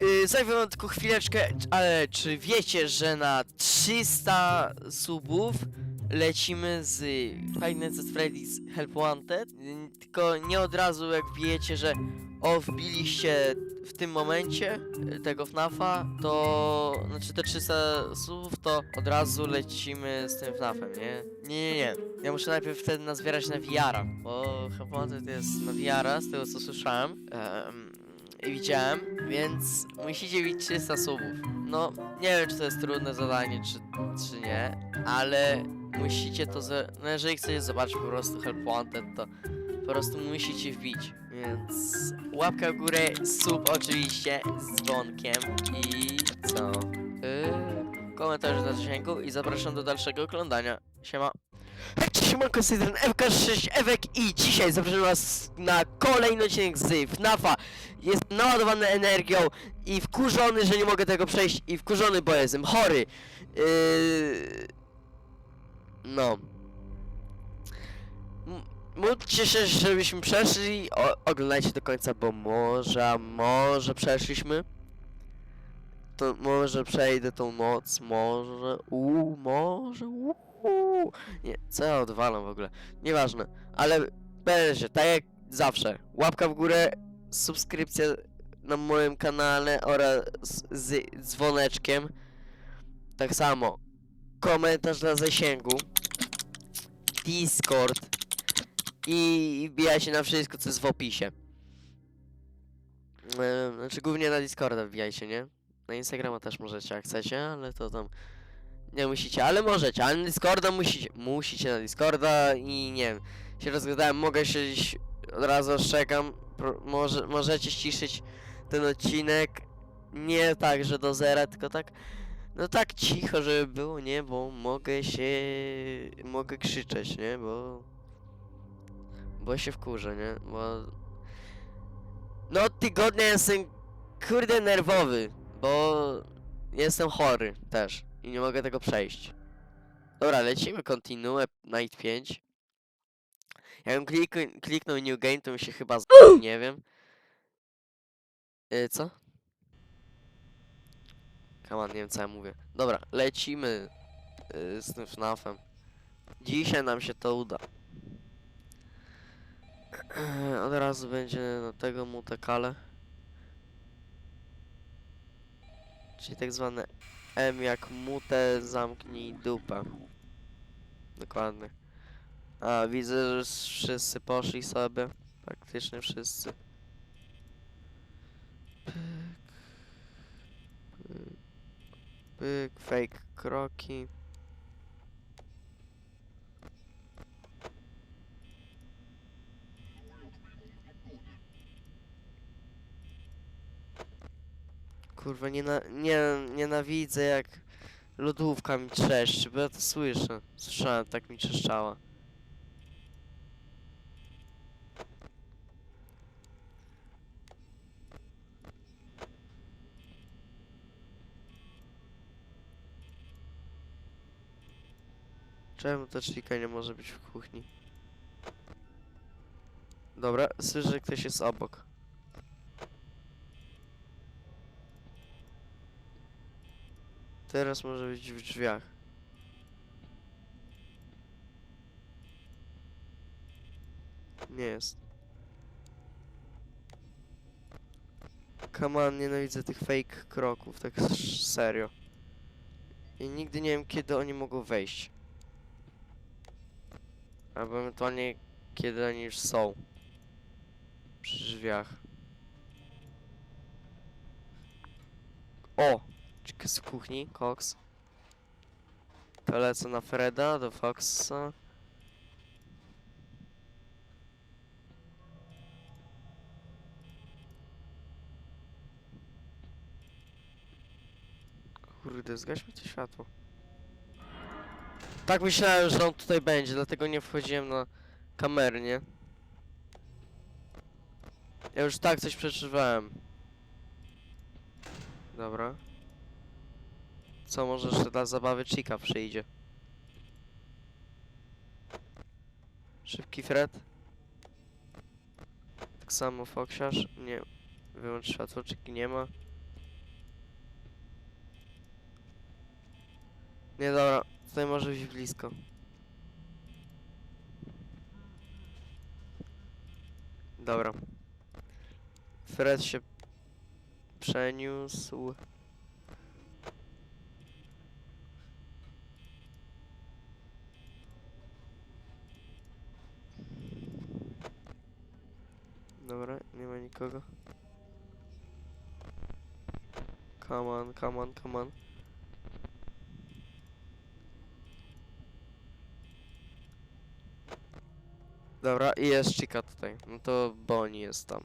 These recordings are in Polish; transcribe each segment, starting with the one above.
Yy, Zajmę wam tylko chwileczkę, ale czy wiecie, że na 300 subów lecimy z at Freddy's Help Wanted? Yy, Tylko nie od razu jak wbijecie, że o wbiliście w tym momencie yy, tego FNAFa, to znaczy te 300 subów, to od razu lecimy z tym FNAFem, nie? Nie, nie, nie. Ja muszę najpierw wtedy nazbierać na VR-a, bo Help Wanted jest na VR-a, z tego co słyszałem. Em, i widziałem, więc musicie mieć 300 subów. No, nie wiem, czy to jest trudne zadanie, czy, czy nie, ale musicie to, no jeżeli chcecie zobaczyć po prostu Help Wanted, to po prostu musicie wbić, więc łapka w górę, sub oczywiście, z dzwonkiem i co? Yy, komentarz do zasięgu i zapraszam do dalszego oglądania. Siema. Cześć, siemanko, z strony FK6 Ewek i dzisiaj zapraszam was na kolejny odcinek z FNAFa. Jest naładowany energią i wkurzony, że nie mogę tego przejść i wkurzony, bo jestem chory. Yy... No. Módlcie się, żebyśmy przeszli. O, oglądajcie do końca, bo może, może przeszliśmy. To może przejdę tą noc, może, uuu, może, uuu. Nie, co odwalam w ogóle? Nieważne, ale będzie, tak jak zawsze. Łapka w górę, subskrypcja na moim kanale oraz z dzwoneczkiem. Tak samo. Komentarz na zasięgu. Discord. I wbijajcie na wszystko, co jest w opisie. Znaczy głównie na Discorda wbijajcie, nie? Na Instagrama też możecie, jak chcecie, ale to tam... Nie musicie, ale możecie, ale na Discorda musicie. Musicie na Discorda i nie wiem. Się rozgadałem, mogę się dziś od razu ostrzegam. Pro, może, możecie ściszyć ten odcinek. Nie tak, że do zera, tylko tak. No tak cicho, żeby było, nie? Bo mogę się. Mogę krzyczeć, nie? Bo. Bo się wkurzę, nie? Bo. No od tygodnia jestem kurde nerwowy, bo jestem chory też i nie mogę tego przejść. Dobra, lecimy continue night 5. Jakbym klik, kliknął new game, to mi się chyba z... nie wiem. Yy, co? Come on, nie wiem co ja mówię. Dobra, lecimy yy, z tym FNAFem. Dzisiaj nam się to uda. Od razu będzie na tego mutekale. Czyli tak zwane M jak mutę zamknij dupę. Dokładnie. A widzę, że wszyscy poszli sobie. Praktycznie wszyscy. Pyk. Pyk. Pyk. Fake kroki. Kurwa, niena nie, nienawidzę jak lodówka mi trzeszczy, bo ja to słyszę. Słyszałem, tak mi trzeszczała. Czemu ta czlika nie może być w kuchni? Dobra, słyszę, że ktoś jest obok. Teraz może być w drzwiach. Nie jest. Come on, nienawidzę tych fake kroków, tak serio. I nigdy nie wiem, kiedy oni mogą wejść. Albo ewentualnie, kiedy oni już są. Przy drzwiach. O! Z kuchni, Cox. To lecę na Freda, do Foxa. Kurde, zgaśmy to światło. Tak myślałem, że on tutaj będzie, dlatego nie wchodziłem na kamery, nie? Ja już tak coś przeżywałem. Dobra. Co może jeszcze dla zabawy Chica przyjdzie? Szybki Fred? Tak samo Foksiarz? Nie. Wyłącz światło, Chiki nie ma. Nie dobra, tutaj może być blisko. Dobra. Fred się przeniósł. Come on, come on, come on. Dobra, i jest Chica tutaj. No to Bonnie jest tam.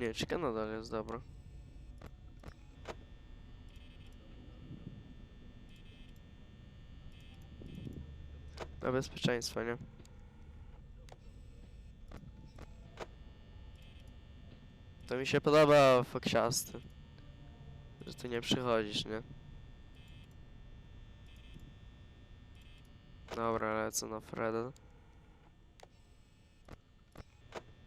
Nie, Chica nadal jest dobra. Na bezpieczeństwo, nie? To mi się podoba foksiasty. Że ty nie przychodzisz, nie? Dobra, lecę na Freda.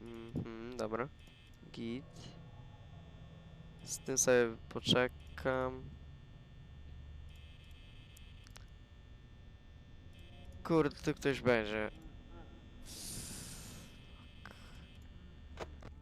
Mhm, dobra. Git. Z tym sobie poczekam. Kurde, tu ktoś będzie.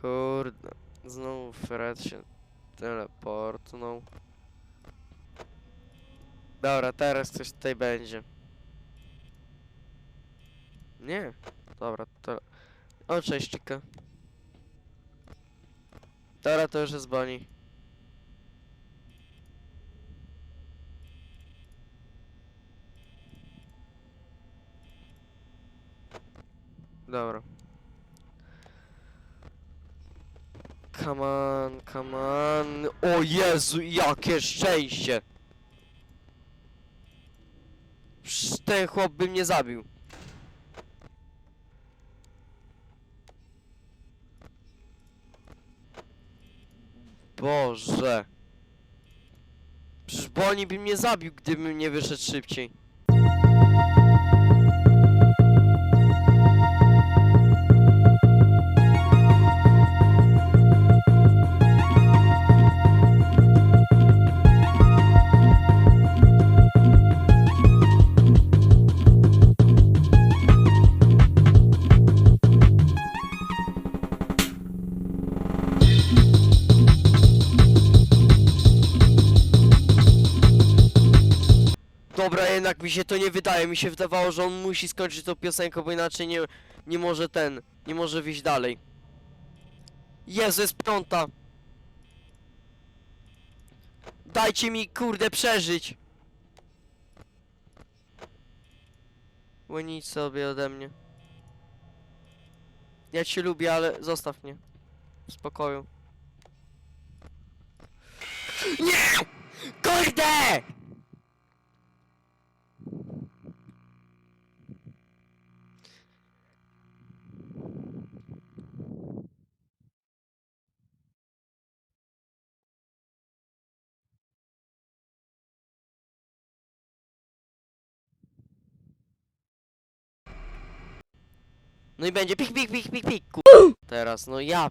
Kurde. Znowu Fred się teleportnął. Dobra, teraz ktoś tutaj będzie. Nie. Dobra, to... O, cześć, Chica. Dobra, to już jest Bonnie. Dobra. Come on, come on. O Jezu, jakie szczęście! Ten chłop by mnie zabił. Boże. Przecież Bonnie by mnie zabił, gdybym nie wyszedł szybciej. Dobra, jednak mi się to nie wydaje. Mi się wydawało, że on musi skończyć tą piosenkę, bo inaczej nie, nie może ten, nie może wyjść dalej. Jezu, jest piąta. Dajcie mi, kurde, przeżyć. Bo nic sobie ode mnie. Ja cię lubię, ale zostaw mnie. W spokoju. Nie! Kurde! No i będzie pik, pik, pik, pik, pik, ku... Teraz, no ja...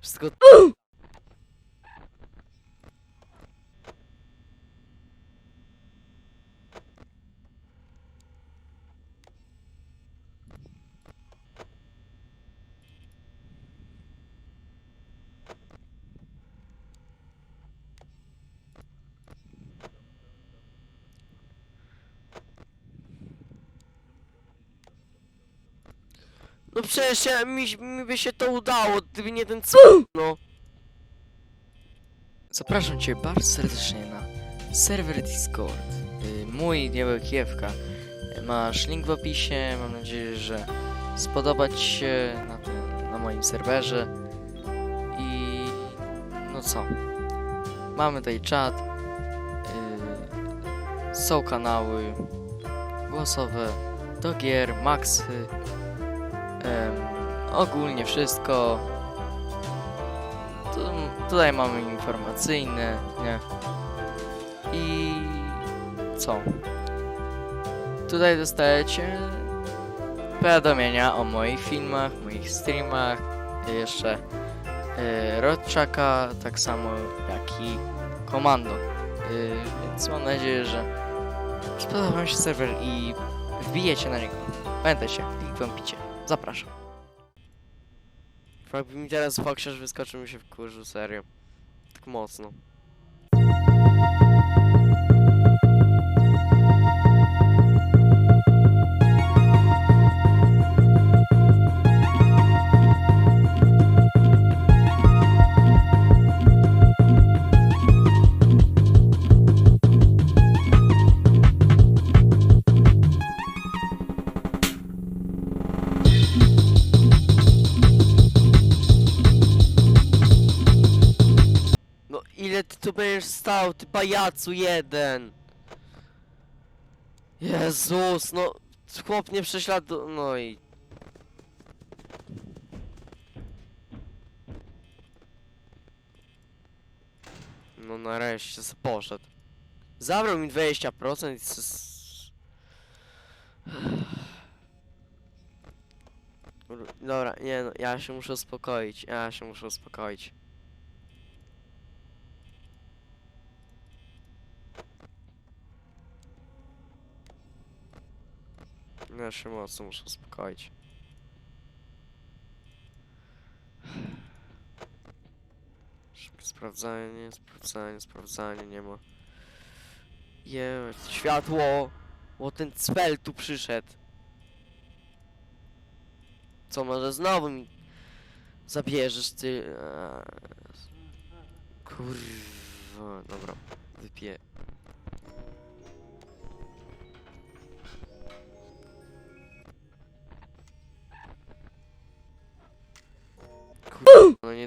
Wszystko... No przecież ja, mi, mi by się to udało, gdyby nie ten c... No. Zapraszam Cię bardzo serdecznie na serwer Discord. Y, Mój Diabeł Kiewka. Y, Masz link w opisie. Mam nadzieję, że spodoba Ci się na, tym, na moim serwerze. I no co? Mamy tutaj czat. y, Są kanały głosowe do gier, maxy. Ogólnie wszystko. Tu, tutaj mamy informacyjne, nie? I co? Tutaj dostajecie powiadomienia o moich filmach, moich streamach, jeszcze yy, Rodczaka, tak samo jak i Komando. Yy, więc mam nadzieję, że spodoba wam się serwer i wbijecie na niego. Pamiętajcie, klik wam picie. Zapraszam. Jakby mi teraz Foxiarz wyskoczył mi się w kurzu, serio. Tak mocno. Ty pajacu jeden? Jezus, no chłop nie prześladu... no i... No nareszcie poszedł. Zabrał mi 20% i s- Kur- Dobra, nie no, ja się muszę uspokoić, ja się muszę uspokoić. Ja się mocno muszę uspokoić. Sprawdzanie, sprawdzanie, sprawdzanie, nie ma. Je, światło! Bo ten cwel tu przyszedł. Co, może znowu mi zabierzesz ty... a, Kurwa, dobra, wypiję.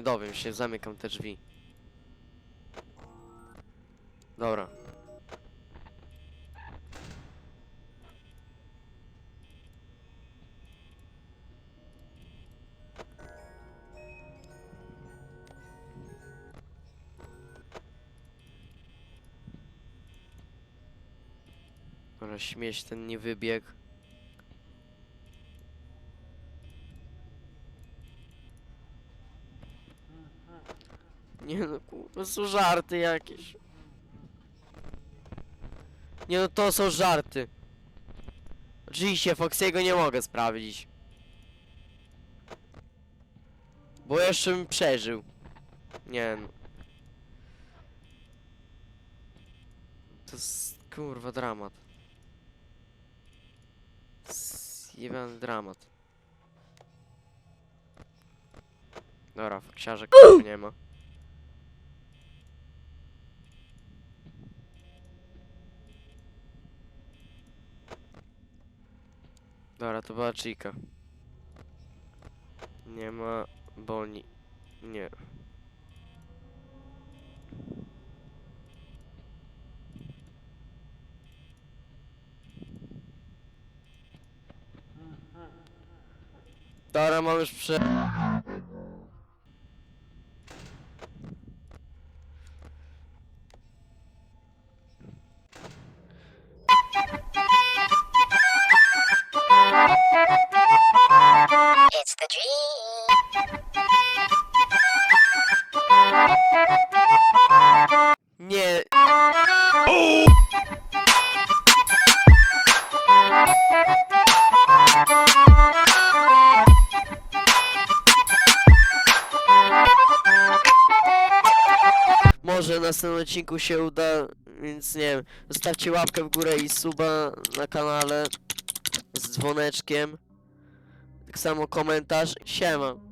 Nie dowiem się, zamykam te drzwi. Dobra. Dobra, śmieć ten nie wybiegł. Nie no, kurwa, są żarty jakieś. Nie no, to są żarty. Oczywiście, Foxiego nie mogę sprawdzić. Bo jeszcze bym przeżył. Nie no. To jest, kurwa, dramat. Zjebany dramat. Dobra, Foxiarza nie ma. Dobra, to była Chica. Nie ma Boni. Nie. Dobra, mam już prze... następnym odcinku się uda, więc nie wiem, zostawcie łapkę w górę i suba na kanale z dzwoneczkiem. Tak samo komentarz. Siema.